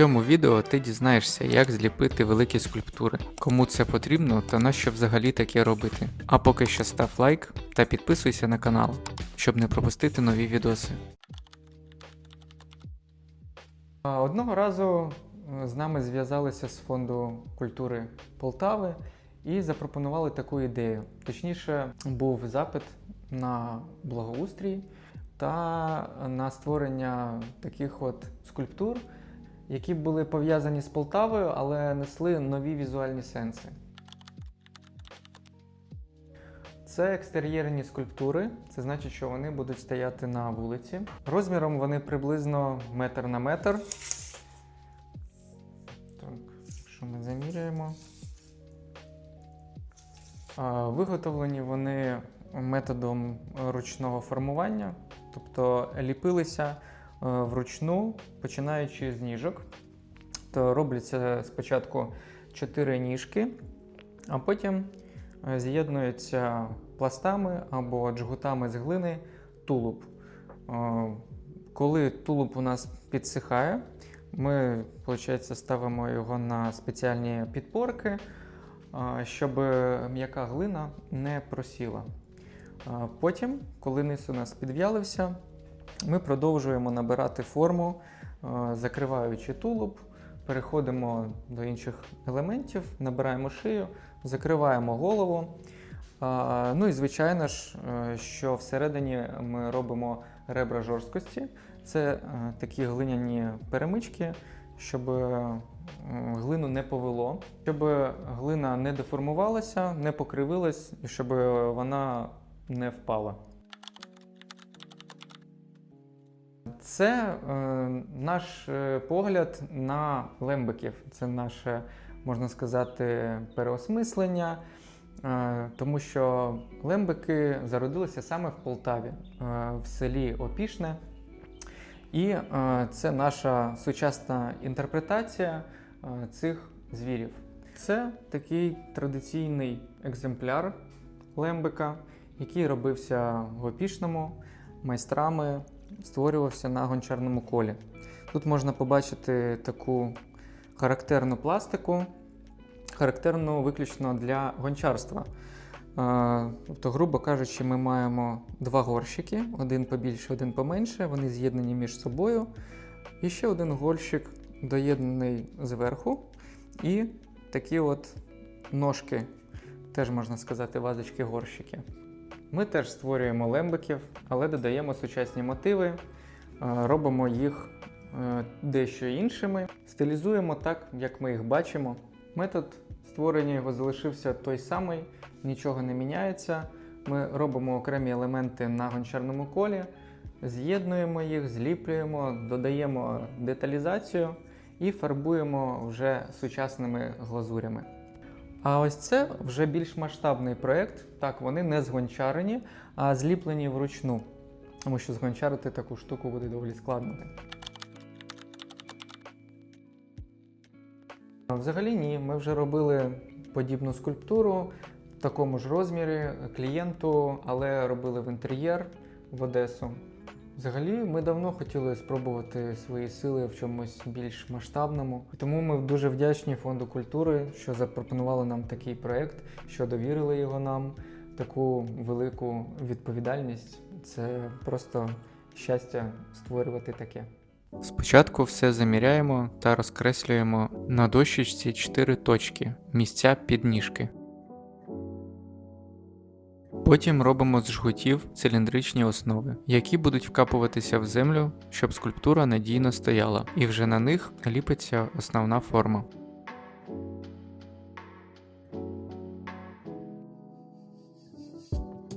цьому відео ти дізнаєшся, як зліпити великі скульптури, кому це потрібно та на що взагалі таке робити. А поки що став лайк та підписуйся на канал, щоб не пропустити нові відоси. Одного разу е, з нами зв'язалися з фонду культури Полтави і запропонували таку ідею. Точніше, був запит на благоустрій та на створення таких от скульптур, які були пов'язані з Полтавою, але несли нові візуальні сенси. Це екстер'єрні скульптури, це значить, що вони будуть стояти на вулиці. Розміром вони приблизно метр на метр. Так, якщо ми заміряємо. Виготовлені вони методом ручного формування, тобто ліпилися вручну, починаючи з ніжок. То робляться спочатку чотири ніжки, а потім е, з'єднуються пластами або джгутами з глини тулуб. Е, Коли тулуб у нас підсихає, ми виходить, ставимо його на спеціальні підпорки, е, щоб м'яка глина не просіла. Е, Потім, коли низ у нас підв'ялився, ми продовжуємо набирати форму, е, закриваючи тулуб, переходимо до інших елементів, набираємо шию, закриваємо голову. Ну і звичайно ж, е, що всередині ми робимо ребра жорсткості. Це е, такі глиняні перемички, щоб е, глину не повело, щоб глина не деформувалася, не покривилась і щоб вона не впала. Це е, наш е, погляд на лембиків. Це наше, можна сказати, переосмислення, е, тому що лембики зародилися саме в Полтаві, е, в селі Опішне. І е, це наша сучасна інтерпретація е, цих звірів. Це такий традиційний екземпляр лембика, який робився в Опішному майстрами створювався на гончарному колі. Тут можна побачити таку характерну пластику, характерну виключно для гончарства. Тобто, грубо кажучи, ми маємо два горщики, один побільше, один поменше, вони з'єднані між собою. І ще один горщик доєднаний зверху. І такі от ножки, теж можна сказати, вазочки-горщики. Ми теж створюємо лембиків, але додаємо сучасні мотиви, е, робимо їх е, дещо іншими, стилізуємо так, як ми їх бачимо. Метод створення його залишився той самий, нічого не міняється. Ми робимо окремі елементи на гончарному колі, з'єднуємо їх, зліплюємо, додаємо деталізацію і фарбуємо вже сучасними глазурями. А ось це вже більш масштабний проєкт. Так, вони не згончарені, а зліплені вручну. Тому що згончарити таку штуку буде доволі складно. Взагалі ні. Ми вже робили подібну скульптуру в такому ж розмірі клієнту, але робили в інтер'єр в Одесу. Взагалі, ми давно хотіли спробувати свої сили в чомусь більш масштабному. Тому ми дуже вдячні фонду культури, що запропонували нам такий проект, що довірили його нам, таку велику відповідальність. Це просто щастя створювати таке. Спочатку все заміряємо та розкреслюємо на дощечці 4 точки місця під ніжки. Потім робимо з жгутів циліндричні основи, які будуть вкапуватися в землю, щоб скульптура надійно стояла, і вже на них ліпиться основна форма.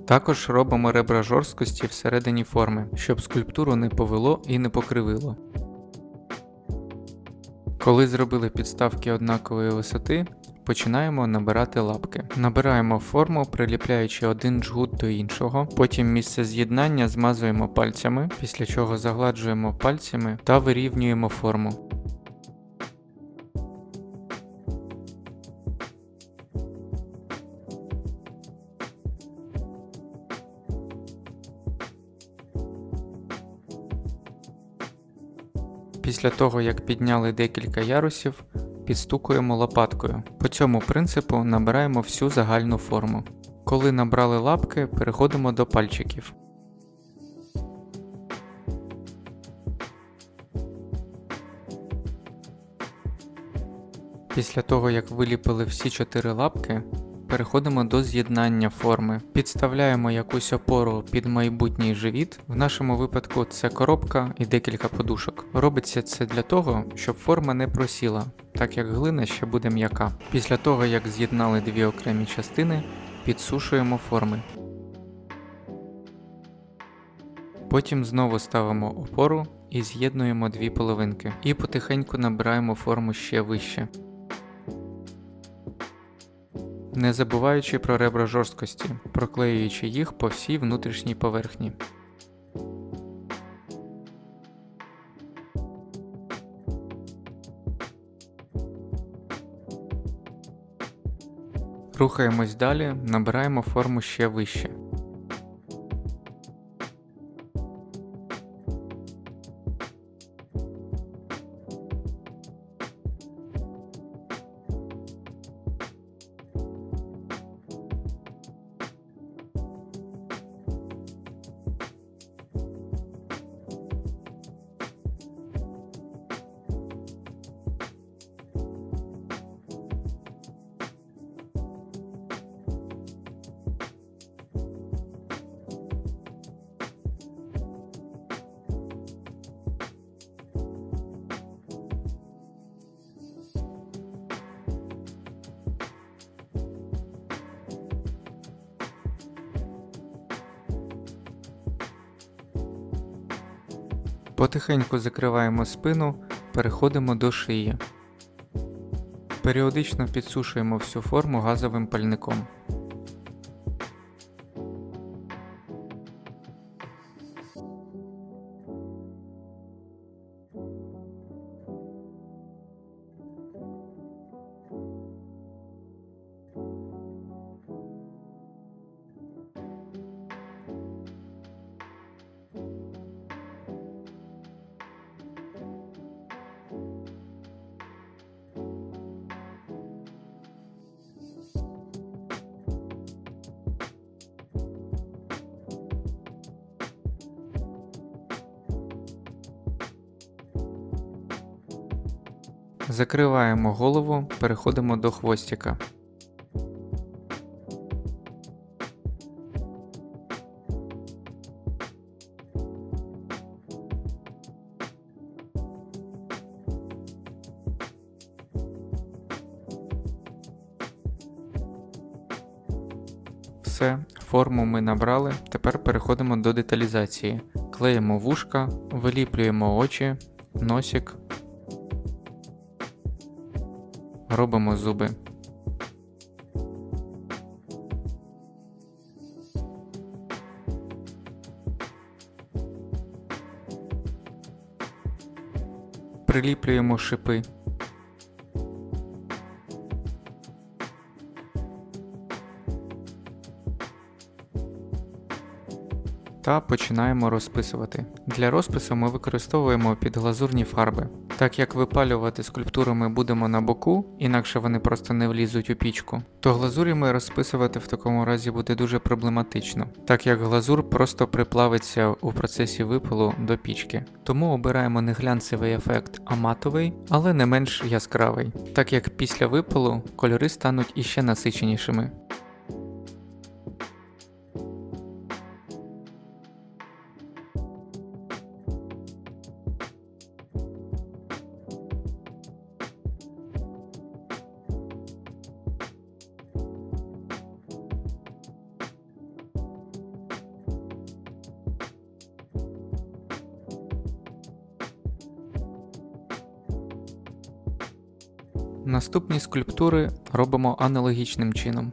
Також робимо ребра жорсткості всередині форми, щоб скульптуру не повело і не покривило. Коли зробили підставки однакової висоти, починаємо набирати лапки. Набираємо форму, приліпляючи один джгут до іншого. Потім місце з'єднання змазуємо пальцями, після чого загладжуємо пальцями та вирівнюємо форму. Після того, як підняли декілька ярусів, підстукуємо лопаткою. По цьому принципу набираємо всю загальну форму. Коли набрали лапки, переходимо до пальчиків. Після того, як виліпили всі чотири лапки, переходимо до з'єднання форми. Підставляємо якусь опору під майбутній живіт. В нашому випадку це коробка і декілька подушок. Робиться це для того, щоб форма не просіла, так як глина ще буде м'яка. Після того, як з'єднали дві окремі частини, підсушуємо форми. Потім знову ставимо опору і з'єднуємо дві половинки. І потихеньку набираємо форму ще вище. Не забуваючи про ребра жорсткості, проклеюючи їх по всій внутрішній поверхні. Рухаємось далі, набираємо форму ще вище. Потихеньку закриваємо спину, переходимо до шиї. Періодично підсушуємо всю форму газовим пальником. Закриваємо голову, переходимо до хвостика. Все, форму ми набрали. Тепер переходимо до деталізації. Клеїмо вушка, виліплюємо очі, носик, робимо зуби. Приліплюємо шипи. Та починаємо розписувати. Для розпису ми використовуємо підглазурні фарби. Так як випалювати скульптуру ми будемо на боку, інакше вони просто не влізуть у пічку, то глазурями розписувати в такому разі буде дуже проблематично, так як глазур просто приплавиться у процесі випалу до пічки. Тому обираємо не глянцевий ефект, а матовий, але не менш яскравий, так як після випалу кольори стануть іще насиченішими. Скульптури робимо аналогічним чином.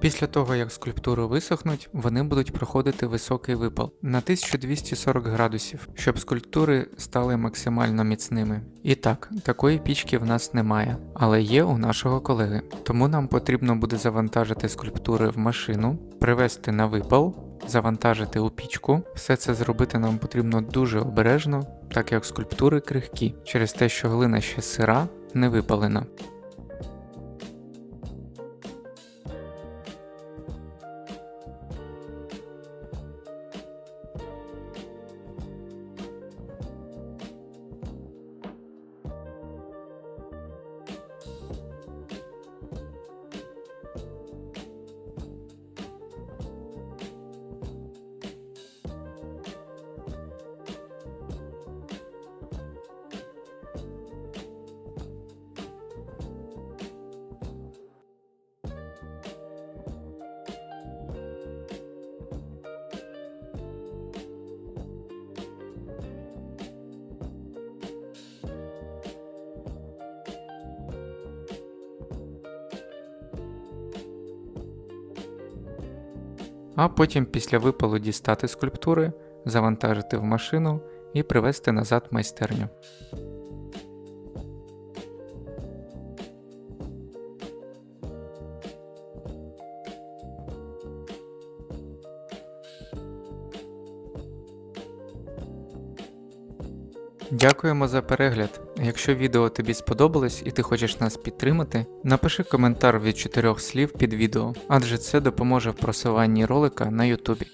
Після того, як скульптури висохнуть, вони будуть проходити високий випал на 1240 градусів, щоб скульптури стали максимально міцними. І так, такої пічки в нас немає, але є у нашого колеги. Тому нам потрібно буде завантажити скульптури в машину, привезти на випал, завантажити у пічку. Все це зробити нам потрібно дуже обережно, так як скульптури крихкі, через те, що глина ще сира, не випалена. А потім після випалу дістати скульптури, завантажити в машину і привезти назад майстерню. Дякуємо за перегляд. Якщо відео тобі сподобалось і ти хочеш нас підтримати, напиши коментар від чотирьох слів під відео, адже це допоможе в просуванні ролика на Ютубі.